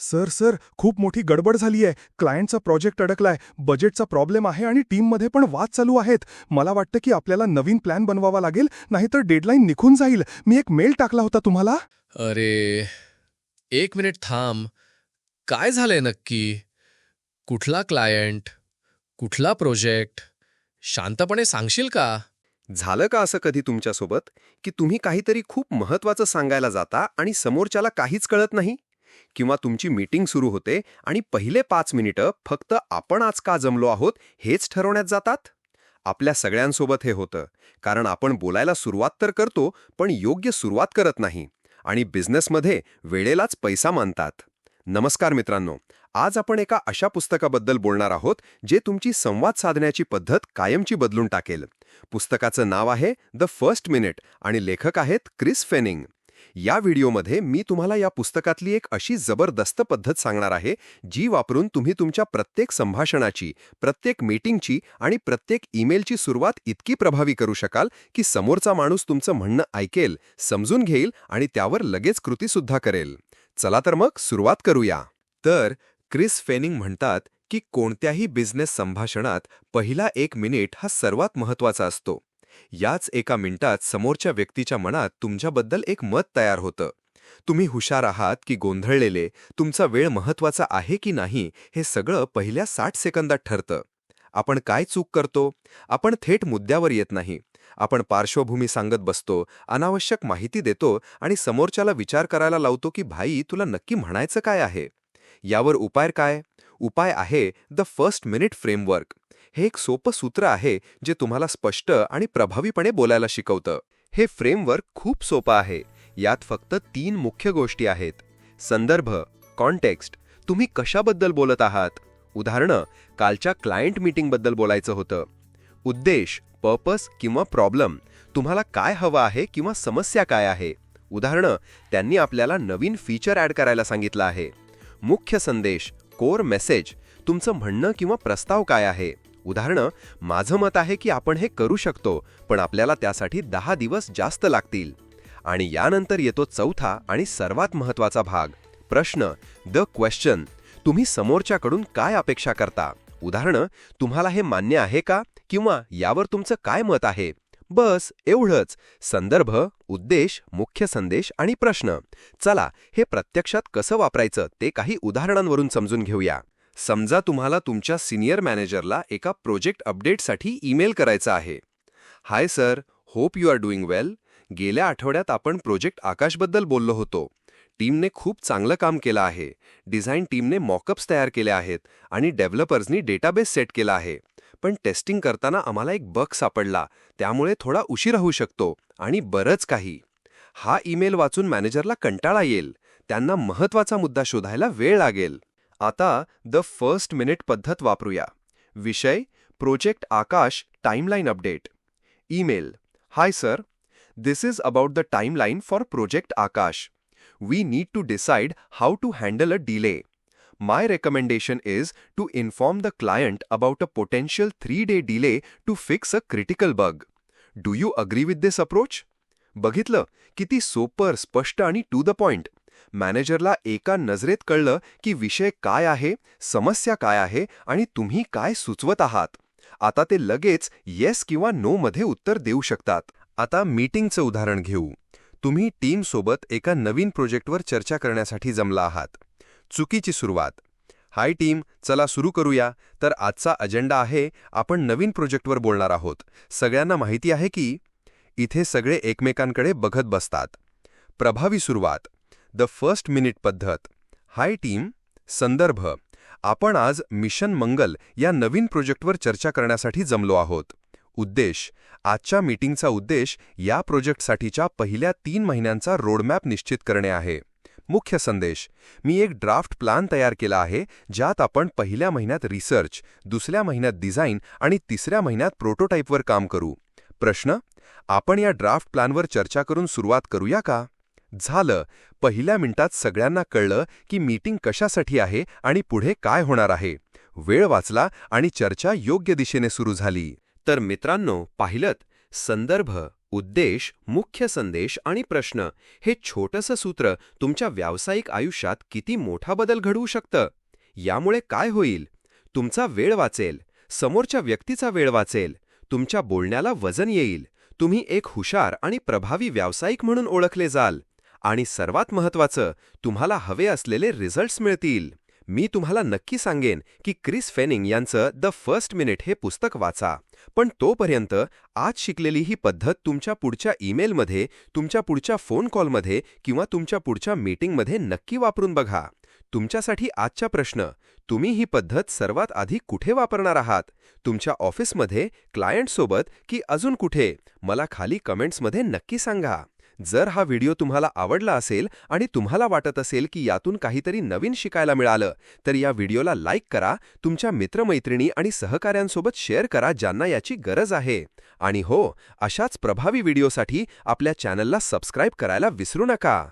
Sir sir खूप मोठी गडबड झाली आहे. क्लायंटचा प्रोजेक्ट अडकलाय. बजेटचा प्रॉब्लेम आहे आणि टीममध्ये पण वाद चालू आहेत. मला वाटतं की आपल्याला नवीन प्लॅन बनवावा लागेल नाहीतर डेडलाईन निघून जाईल. मी एक मेल टाकला होता तुम्हाला? अरे एक मिनिट थांब. काय झालंय नक्की? कुठला क्लायंट? कुठला प्रोजेक्ट? शांतपणे सांगशील का? झालं का असं कधी तुमच्यासोबत की तुम्ही काहीतरी खूप महत्वाचं सांगायला जाता आणि समोरच्याला काहीच कळत नाही? किंवा तुमची मीटिंग सुरू होते आणि पहिले पाच मिनिटं फक्त आपण आज का जमलो आहोत हेच ठरवण्यात जातात? आपल्या सगळ्यांसोबत हे होतं कारण आपण बोलायला सुरुवात तर करतो पण योग्य सुरुवात करत नाही आणि बिझनेसमध्ये वेळेलाच पैसा मानतात. नमस्कार मित्रांनो आज आपण एका अशा पुस्तकाबद्दल बोलणार आहोत जे तुमची संवाद साधण्याची पद्धत कायमची बदलून टाकेल. पुस्तकाचं नाव आहे द फर्स्ट मिनिट आणि लेखक आहेत क्रिस फेनिंग. या व्हिडिओमध्ये मी तुम्हाला या पुस्तकातली एक अशी जबरदस्त पद्धत सांगणार आहे जी वापरून तुम्ही तुमच्या प्रत्येक संभाषणाची प्रत्येक मीटिंगची आणि प्रत्येक ईमेलची सुरुवात इतकी प्रभावी करू शकाल की समोरचा माणूस तुमचं म्हणणं ऐकेल समजून घेईल आणि त्यावर लगेच कृतीसुद्धा करेल. चला तर मग सुरुवात करूया. तर क्रिस फेनिंग म्हणतात की कोणत्याही बिझनेस संभाषणात पहिला एक मिनिट हा सर्वात महत्त्वाचा असतो. याच एका मिनिटात समोरच्या व्यक्तीच्या मनात तुमच्याबद्दल एक मत तयार होतं. तुम्ही हुशार आहात की गोंधळलेले तुमचा वेळ महत्त्वाचा आहे की नाही हे सगळं पहिल्या साठ सेकंदात ठरतं. आपण काय चूक करतो? आपण थेट मुद्द्यावर येत नाही. आपण पार्श्वभूमी सांगत बसतो अनावश्यक माहिती देतो आणि समोरच्याला विचार करायला लावतो की भाई तुला नक्की म्हणायचं काय आहे? यावर उपाय काय? उपाय आहे द फर्स्ट मिनिट फ्रेमवर्क. हे एक सोपं सूत्र आहे जे तुम्हाला स्पष्ट आणि प्रभावीपणे बोलायला शिकवतं. हे फ्रेमवर्क खूप सोपं आहे. यात फक्त तीन मुख्य गोष्टी आहेत. संदर्भ कॉन्टेक्स्ट तुम्ही कशाबद्दल बोलत आहात? उदाहरणं कालच्या क्लायंट मीटिंगबद्दल बोलायचं होतं. उद्देश पर्पस किंवा प्रॉब्लेम तुम्हाला काय हवं आहे किंवा समस्या काय आहे? उदाहरणं त्यांनी आपल्याला नवीन फीचर ॲड करायला सांगितलं आहे. मुख्य संदेश कोर मेसेज तुमचं म्हणणं किंवा प्रस्ताव काय आहे? उदाहरणं माझं मत आहे की आपण हे करू शकतो पण आपल्याला त्यासाठी दहा दिवस जास्त लागतील. आणि यानंतर येतो चौथा आणि सर्वात महत्त्वाचा भाग प्रश्न द क्वेश्चन. तुम्ही समोरच्याकडून काय अपेक्षा करता? उदाहरणं तुम्हाला हे मान्य आहे का? किंवा यावर तुमचं काय मत आहे? बस एवढंच. संदर्भ उद्देश मुख्य संदेश आणि प्रश्न. चला हे प्रत्यक्षात कसं वापरायचं ते काही उदाहरणांवरून समजून घेऊया. समजा तुम्हाला तुमच्या सिनियर मॅनेजरला एका प्रोजेक्ट अपडेटसाठी ईमेल करायचा आहे. Hi sir hope you are doing well. गेल्या आठवड्यात आपण प्रोजेक्ट आकाशबद्दल बोललो होतो. टीमने खूप चांगलं काम केलं आहे. डिझाईन टीमने मॉकअप्स तयार केले आहेत आणि डेव्हलपर्सनी डेटाबेस सेट केला आहे. पण टेस्टिंग करताना आम्हाला एक बग सापडला. त्यामुळे थोडा उशीर होऊ शकतो आणि बरंच काही. हा ईमेल वाचून मॅनेजरला कंटाळा येईल. त्यांना महत्त्वाचा मुद्दा शोधायला वेळ लागेल. आता द फर्स्ट मिनिट पद्धत वापरूया. विषय project Akash timeline update. Email hi sir this is about the timeline for project Akash. We need to decide how to handle a delay My recommendation is to inform the client about a potential 3-day delay to fix a critical bug. Do you agree with this approach? बघितलं किती सोपर स्पष्ट आणि to the point मॅनेजरला एका नजरेत कळलं की विषय काय आहे समस्या काय आहे आणि तुम्ही काय सुचवत आहात. आता ते लगेच येस किंवा नो मध्ये उत्तर देऊ शकतात. आता मीटिंगचं उदाहरण घेऊ. तुम्ही टीमसोबत एका नवीन प्रोजेक्टवर चर्चा करण्यासाठी जमला आहात. चुकीची सुरुवात. हाय टीम चला सुरू करूया. तर आजचा अजेंडा आहे आपण नवीन प्रोजेक्टवर बोलणार आहोत. सगळ्यांना माहिती आहे की इथे सगळे एकमेकांकडे बघत बसतात. प्रभावी सुरुवात. द फर्स्ट मिनिट पद्धत. हाय टीम संदर्भ. आपण आज मिशन मंगल या नवीन प्रोजेक्टवर चर्चा करण्यासाठी जमलो आहोत. उद्देश आजच्या मीटिंगचा उद्देश या प्रोजेक्टसाठीच्या पहिल्या तीन महिन्यांचा रोडमॅप निश्चित करणे आहे. मुख्य संदेश मी एक ड्राफ्ट प्लान तयार केला आहे ज्यात आपण पहिल्या महिन्यात रिसर्च दुसऱ्या महिन्यात डिझाईन आणि तिसऱ्या महिन्यात प्रोटोटाईपवर काम करू. प्रश्न आपण या ड्राफ्ट प्लॅनवर चर्चा करून सुरुवात करूया का? झालं पहिल्या मिनिटात सगळ्यांना कळलं की मीटिंग कशासाठी आहे आणि पुढे काय होणार आहे. वेळ वाचला आणि चर्चा योग्य दिशेने सुरू झाली. तर मित्रांनो पाहिलत संदर्भ उद्देश मुख्य संदेश आणि प्रश्न हे छोटंसं सूत्र तुमच्या व्यावसायिक आयुष्यात किती मोठा बदल घडवू शकतं? यामुळे काय होईल? तुमचा वेळ वाचेल समोरच्या व्यक्तीचा वेळ वाचेल तुमच्या बोलण्याला वजन येईल तुम्ही एक हुशार आणि प्रभावी व्यावसायिक म्हणून ओळखले जाल. आणि सर्वात महत्त्वाचं तुम्हाला हवे असलेले रिझल्ट्स मिळतील. मी तुम्हाला नक्की सांगेन की क्रिस फेनिंग यांचं द फर्स्ट मिनिट हे पुस्तक वाचा. पण तोपर्यंत आज शिकलेली ही पद्धत तुमच्या पुढच्या ईमेलमध्ये तुमच्या पुढच्या फोन कॉलमध्ये किंवा तुमच्या पुढच्या मीटिंगमध्ये नक्की वापरून बघा. तुमच्यासाठी आजचा प्रश्न तुम्ही ही पद्धत सर्वात आधी कुठे वापरणार आहात? तुमच्या ऑफिसमध्ये क्लायंटसोबत की अजून कुठे? मला खाली कमेंट्समध्ये नक्की सांगा. जर हा व्हिडिओ तुम्हाला आवडला असेल आणि तुम्हाला वाटत असेल की यातून काहीतरी नवीन शिकायला मिळालं तर या व्हिडिओला लाईक करा तुमच्या मित्रमैत्रिणी आणि सहकाऱ्यांसोबत शेअर करा ज्यांना याची गरज आहे. आणि हो अशाच प्रभावी व्हिडिओसाठी आपल्या चॅनलला सबस्क्राईब करायला विसरू नका.